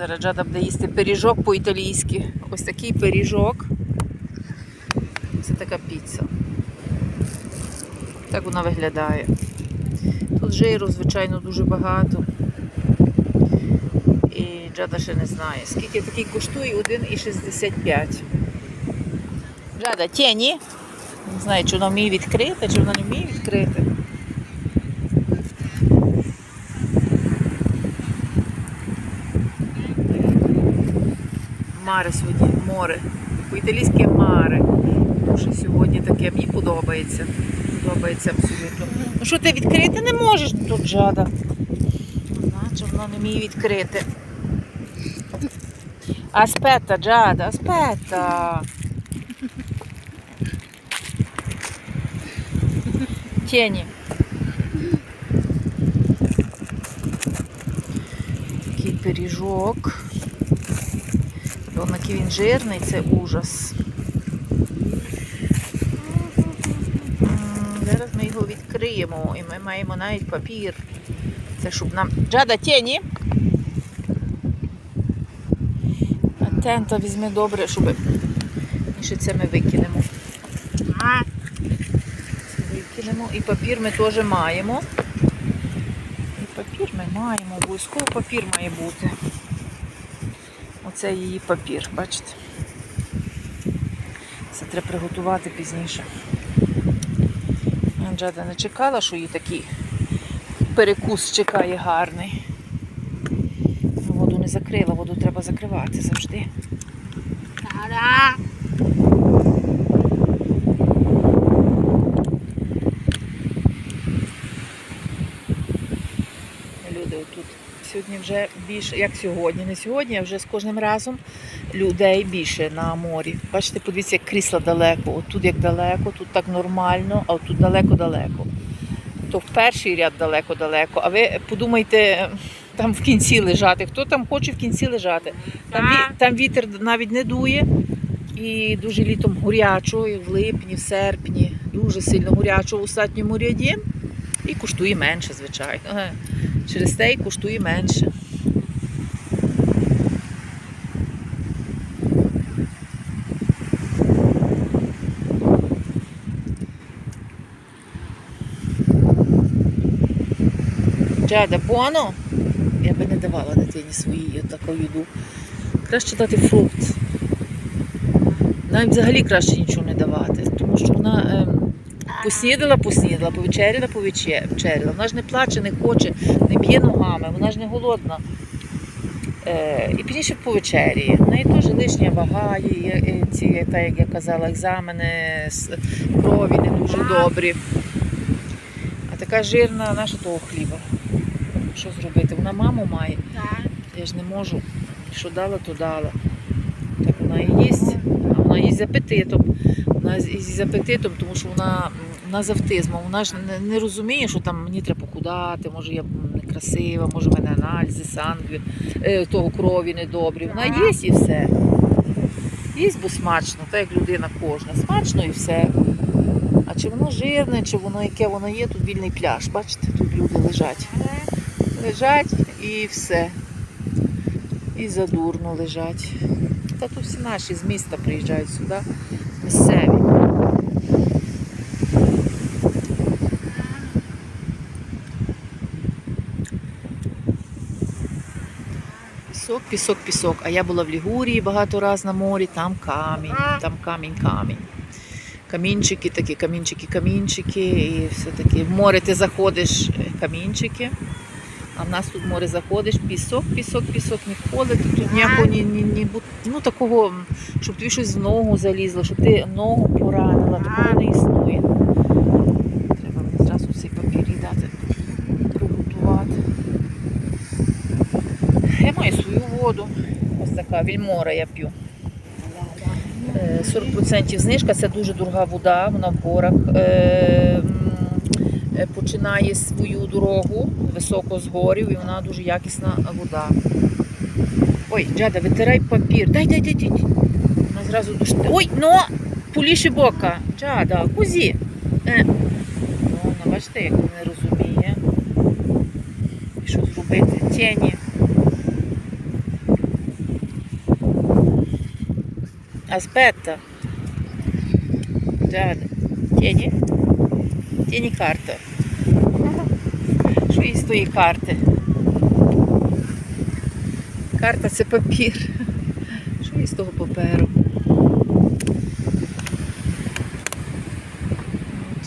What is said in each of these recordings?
Зараз Джада буде їсти пиріжок по-італійськи. Ось такий пиріжок. Це така піца. Так вона виглядає. Тут жиру, звичайно, дуже багато. І Джада ще не знає. Скільки такий коштує 1,65. Джада, тіні. Не знаю, чи вона вміє відкрити, чи вона не вміє відкрити. Маре сьогодні, море. По-італійськи маре. Що сьогодні таке мені подобається. Подобається абсолютно. Ну що ти відкрити не можеш тут жада. Значить, вона не вміє відкрити. Аспetta, Джада, аспetta. Тіні. Такий пиріжок. Бо який він жирний, це ужас. Зараз ми його відкриємо і ми маємо навіть папір. Це щоб нам. Джада, тіні. Тента візьми добре, щоб і ще це ми викинемо. Це викинемо. І папір ми теж маємо. І папір ми маємо. Обов'язково папір має бути. Оце її папір, бачите? Це треба приготувати пізніше. Джада не чекала, що їй такий перекус чекає гарний. Воду не закрила, воду треба закривати завжди. Та-да! Люди отут. Сьогодні вже більше, як сьогодні, не сьогодні, а вже з кожним разом людей більше на морі. Бачите, подивіться, як крісла далеко. От тут як далеко, тут так нормально, а тут далеко-далеко. То в перший ряд далеко-далеко. А ви подумайте, там в кінці лежати. Хто там хоче в кінці лежати? Там, ві- там вітер навіть не дує. І дуже літом горячо, і в липні, в серпні, дуже сильно горячо в остатньому ряді. І коштує менше, звичайно. Через те і коштує менше. Джада, буоно? Я би не давала дитині своїй таку їду. Краще дати фрукт. Навіть взагалі краще нічого не давати, тому що вона поснідала, поснідала, повечеряла, повечеряла. Вона ж не плаче, не хоче, не б'є ногами, вона ж не голодна. Е, і пізніше повечеряє. В неї теж лишня вага, є, е, ці, та, як я казала, екзамени з крові не дуже добрі. А така жирна наша того хліба. Що зробити? Вона маму має. Я ж не можу. Що дала, то дала. Так вона і їсть, а вона їсть з апетитом. Вона їсть з апетитом, тому що вона, вона з автизмом. Вона ж не, не розуміє, що там мені треба похудати, може я некрасива, може в мене аналізи, санкві, е, того крові недобрі. Вона їсть і все. Їсть, бо смачно, так як людина кожна. Смачно і все. А чи воно жирне, чи воно яке воно є, тут вільний пляж. Бачите, тут люди лежать лежать і все. І задурно лежать. Та тут всі наші з міста приїжджають сюди, місцеві. Пісок, пісок, пісок. А я була в Лігурії багато разів на морі, там камінь, там камінь, камінь. Камінчики, такі камінчики, камінчики, і все таки в море ти заходиш, е, камінчики. А в нас тут в море заходиш, пісок, пісок, пісок, ніколи тут ніякого ні, ні, ні, ну, такого, щоб тобі щось в ногу залізло, щоб ти ногу поранила, такого не існує. Треба мені зразу цей папір їй дати, приготувати. Я маю свою воду. Ось така вільмора я п'ю. Е, 40% знижка, це дуже дорога вода, вона в горах. Е, е, Починає свою дорогу високо з горів і вона дуже якісна вода. Ой, Джада, витирай папір. Дай, дай, дай, дай. Вона зразу душ. Ой, ну, поліші бока. Джада, кузі. Е. Ну, бачите, як не розуміє. І що зробити? Тіні. Aspetta. Giada. Tieni. Tieni carta. Що є з тої карти? Карта це папір. Що є з того паперу?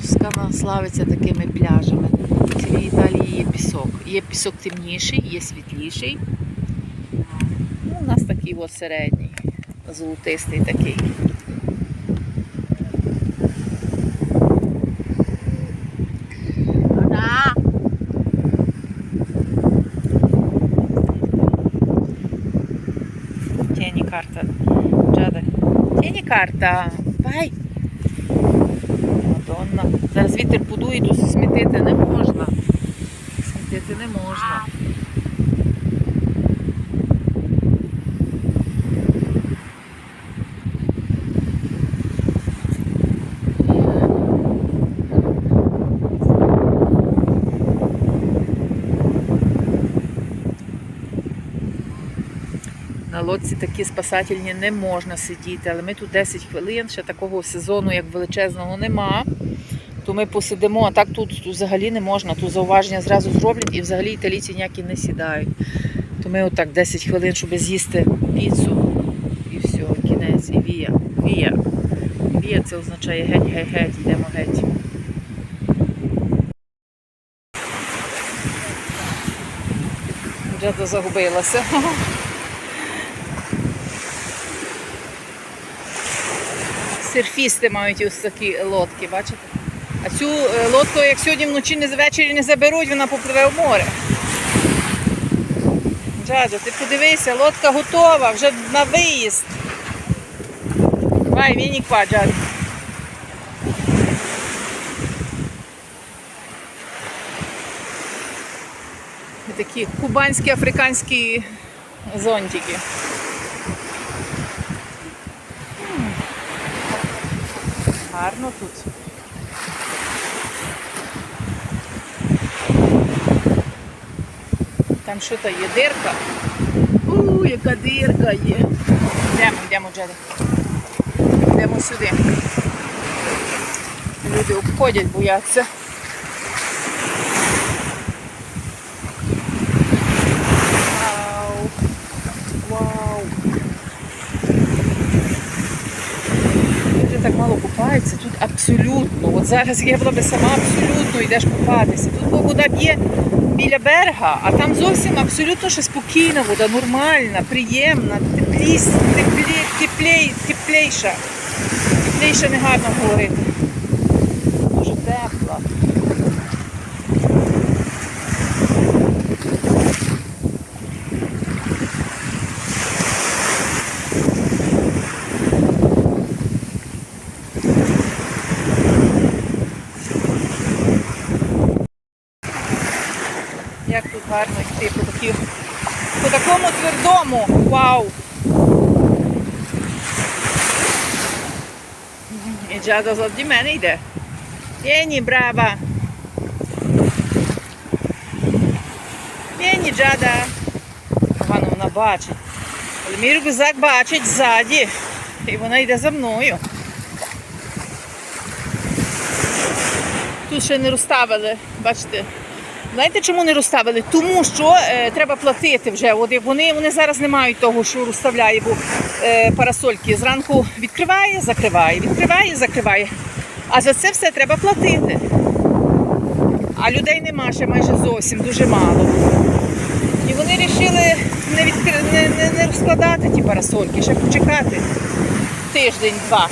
Тоскана славиться такими пляжами. В цілій Італії є пісок. Є пісок темніший, є світліший. Ну, у нас такий от середній, золотистий такий. Tieni карта. Джада. Tieni карта. Vai. Мадонна. Зараз вітер подує, тут смітити не можна. Смітити не можна. Лодці такі спасательні не можна сидіти, але ми тут 10 хвилин, ще такого сезону, як величезного, нема. То ми посидимо, а так тут взагалі не можна. Тут зауваження зразу зроблять і взагалі італійці ніякі не сідають. То ми отак 10 хвилин, щоб з'їсти піцу і все, кінець, і вія. Вія. Вія це означає геть, геть, геть, йдемо геть. Вже загубилася. Серфісти мають ось такі лодки, бачите? А цю е, лодку, як сьогодні вночі не ввечері не заберуть, вона попливе в море. Джаджо, ти подивися, лодка готова, вже на виїзд. Давай, вінік па, Джаджо. Такі кубанські африканські зонтики. Гарно тут. Там що то є дирка. У, яка дирка є. Йдемо, йдемо, Джеда. Йдемо сюди. Люди обходять, бояться. Вау. Вау. Люди так мало купаються, тут абсолютно. От зараз я була би сама абсолютно йдеш купатися. Тут вода б'є біля берега, а там зовсім абсолютно ще спокійна вода, нормальна, приємна, тепліс, теплі, теплі, теплейша. Теплейша не гарно говорити. Дуже тепла. Як тут гарно йти по, такі, по такому твердому. Вау! Джада завжди мене йде. Єні, браба. Єні, Джада. Погано вона бачить. Але мій рюкзак бачить ззаді. І вона йде за мною. Тут ще не розставили, бачите. Знаєте, чому не розставили? Тому що е, треба платити вже. От вони, вони зараз не мають того, що розставляє, бо парасольки зранку відкриває, закриває, відкриває, закриває. А за це все треба платити. А людей нема ще майже зовсім, дуже мало. І вони вирішили не, відкри... не, не, не розкладати ті парасольки, ще почекати тиждень-два.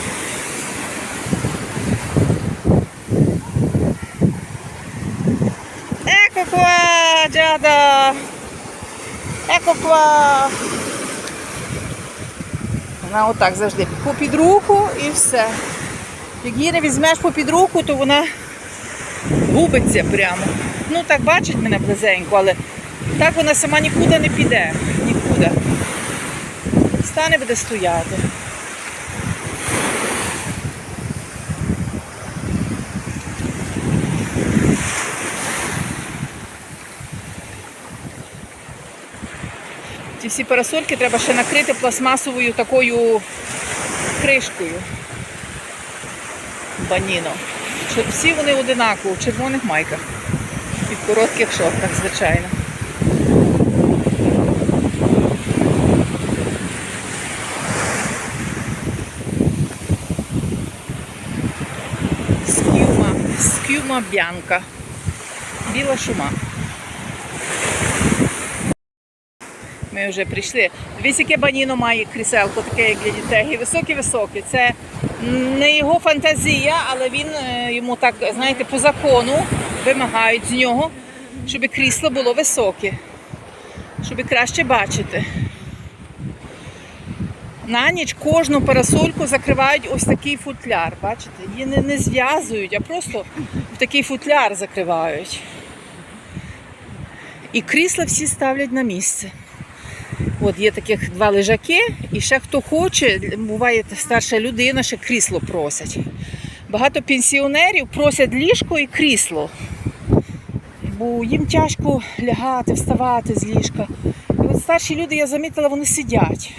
Ecco qua, Giada! Вона отак завжди попід руку і все. Як її не візьмеш попід руку, то вона губиться прямо. Ну так бачить мене близенько, але так вона сама нікуди не піде. Нікуди. Стане буде стояти. Всі парасольки треба ще накрити пластмасовою такою кришкою. Баніно. Всі вони одинаково, в червоних майках. І в коротких шортах, звичайно. Скюма, скюма бянка. Біла шума. Ми вже прийшли. Дивись, яке баніно має кріселко, таке, як для дітей. Високе-високе. Це не його фантазія, але він е, йому так, знаєте, по закону вимагають з нього, щоб крісло було високе, щоб краще бачити. На ніч кожну парасольку закривають ось такий футляр. Бачите? Її не, не зв'язують, а просто в такий футляр закривають. І крісла всі ставлять на місце. От є таких два лежаки, і ще хто хоче, буває старша людина, ще крісло просять. Багато пенсіонерів просять ліжко і крісло. Бо їм тяжко лягати, вставати з ліжка. І от старші люди, я замітила, вони сидять.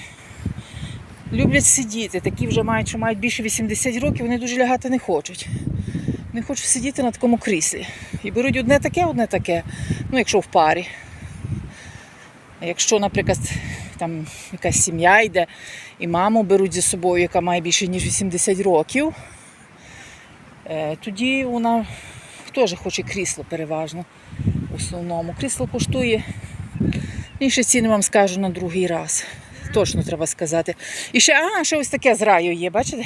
Люблять сидіти. Такі вже мають, що мають більше 80 років, вони дуже лягати не хочуть. Не хочуть сидіти на такому кріслі. І беруть одне таке, одне таке. Ну, якщо в парі. Якщо, наприклад, там якась сім'я йде і маму беруть зі собою, яка має більше ніж 80 років, е, тоді вона теж хоче крісло переважно в основному. Крісло коштує, інші ціни вам скажу на другий раз. Точно треба сказати. І ще, а, ще ось таке з раю є, бачите?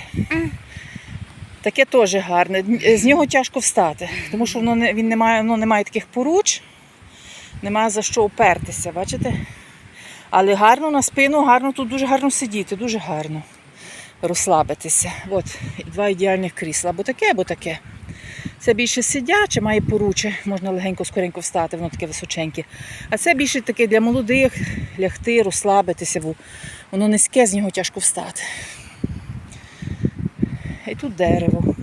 Таке теж гарне. З нього тяжко встати, тому що воно не, він не має, воно не має таких поруч, немає за що опертися, бачите? Але гарно на спину, гарно тут дуже гарно сидіти, дуже гарно розслабитися. От два ідеальних крісла. Або таке, або таке. Це більше сидяче, має поруче, можна легенько скоренько встати, воно таке височеньке. А це більше таке для молодих, лягти, розслабитися, бо воно низьке, з нього тяжко встати. І тут дерево.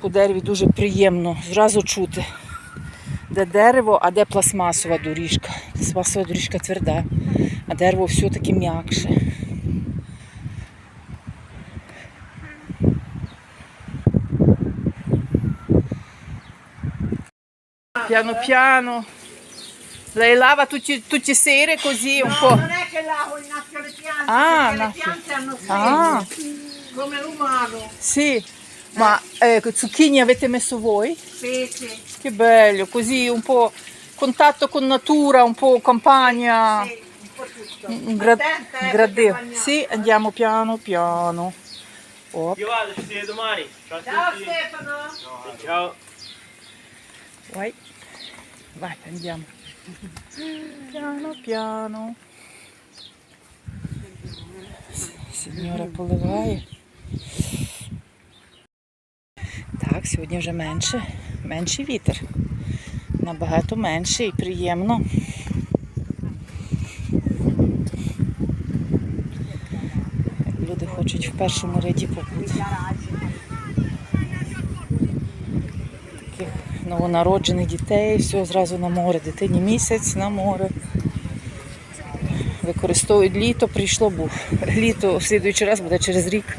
По дереві дуже приємно, зразу чути, де дерево, а де пластмасова доріжка. Пластмасова доріжка тверда, а дерево все-таки м'якше. Piano piano. Lei lava tutti, tutti i sere così un po'. Non è che lavo il naschio alle piante, Ah, perché naschio. le piante hanno Ah. come l'umano. Sì, Ma eh, zucchini avete messo voi? Sì, sì. Che bello, così un po' contatto con natura, un po' campagna. Sì, un po' tutto. Gra- eh, gradevole. Sì, andiamo piano piano. Oh. Io vado, ci vediamo domani. Ciao, Ciao Stefano. Ciao. Vai. Vai, andiamo. Piano piano. Signora Polevaia. Так, сьогодні вже менше, менший вітер. Набагато менше і приємно. Люди хочуть в першому ряді побути. Таких новонароджених дітей, все зразу на море. Дитині місяць на море. Використовують літо, прийшло був. Літо в слідуючий раз буде через рік.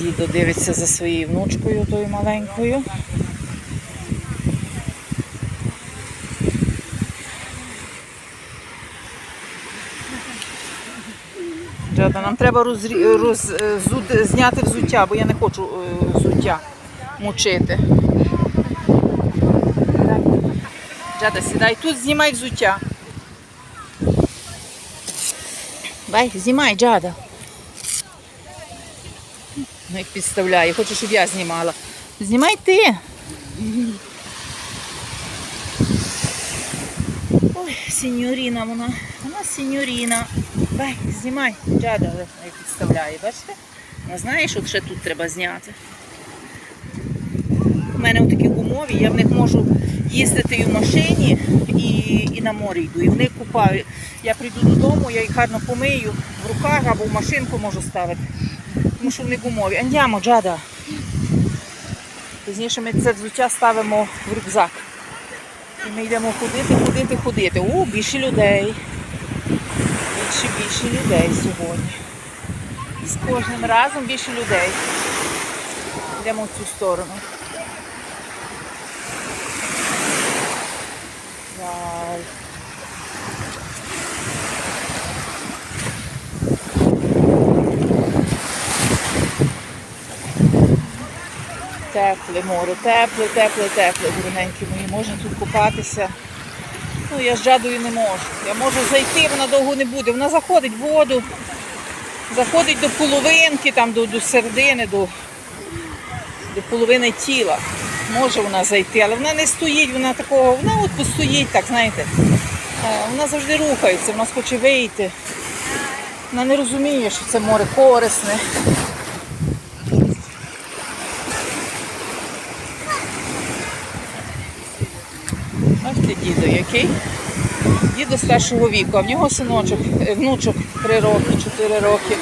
Дідо дивиться за своєю внучкою, тою маленькою. Джада, нам треба розрі... роз... е, зуд- зняти взуття, бо я не хочу е, взуття мучити. Джада, сідай тут, знімай взуття. Дай, знімай, Джада. Ну, як підставляє, хочу, щоб я знімала. Знімай ти. Ой, сеньоріна вона. Вона сеньоріна. Дай, знімай. Джада як підставляє, бачите? Вона знає, що ще тут треба зняти. У мене такі гумові, я в них можу їздити і в машині, і, і на морі йду. І в них купаю. Я прийду додому, я їх гарно помию в руках або в машинку можу ставити. Тому що вони гумові. Андямо, Джада. Пізніше ми це взуття ставимо в рюкзак. І ми йдемо ходити, ходити, ходити. О, більше людей. Більше більше людей сьогодні. З кожним разом більше людей. Йдемо в цю сторону. Вау. Тепле море, тепле, тепле, тепле, дорогенькі мої. Можна тут купатися. Ну, я з жадою не можу. Я можу зайти, вона довго не буде. Вона заходить в воду, заходить до половинки, там, до, до середини, до, до половини тіла. Може вона зайти, але вона не стоїть, вона такого, вона от постоїть, так, знаєте. Е, Вона завжди рухається, вона хоче вийти. Вона не розуміє, що це море корисне. Бачите, дідо який? Дідо старшого віку, а в нього синочок, е, внучок 3 роки, 4 роки.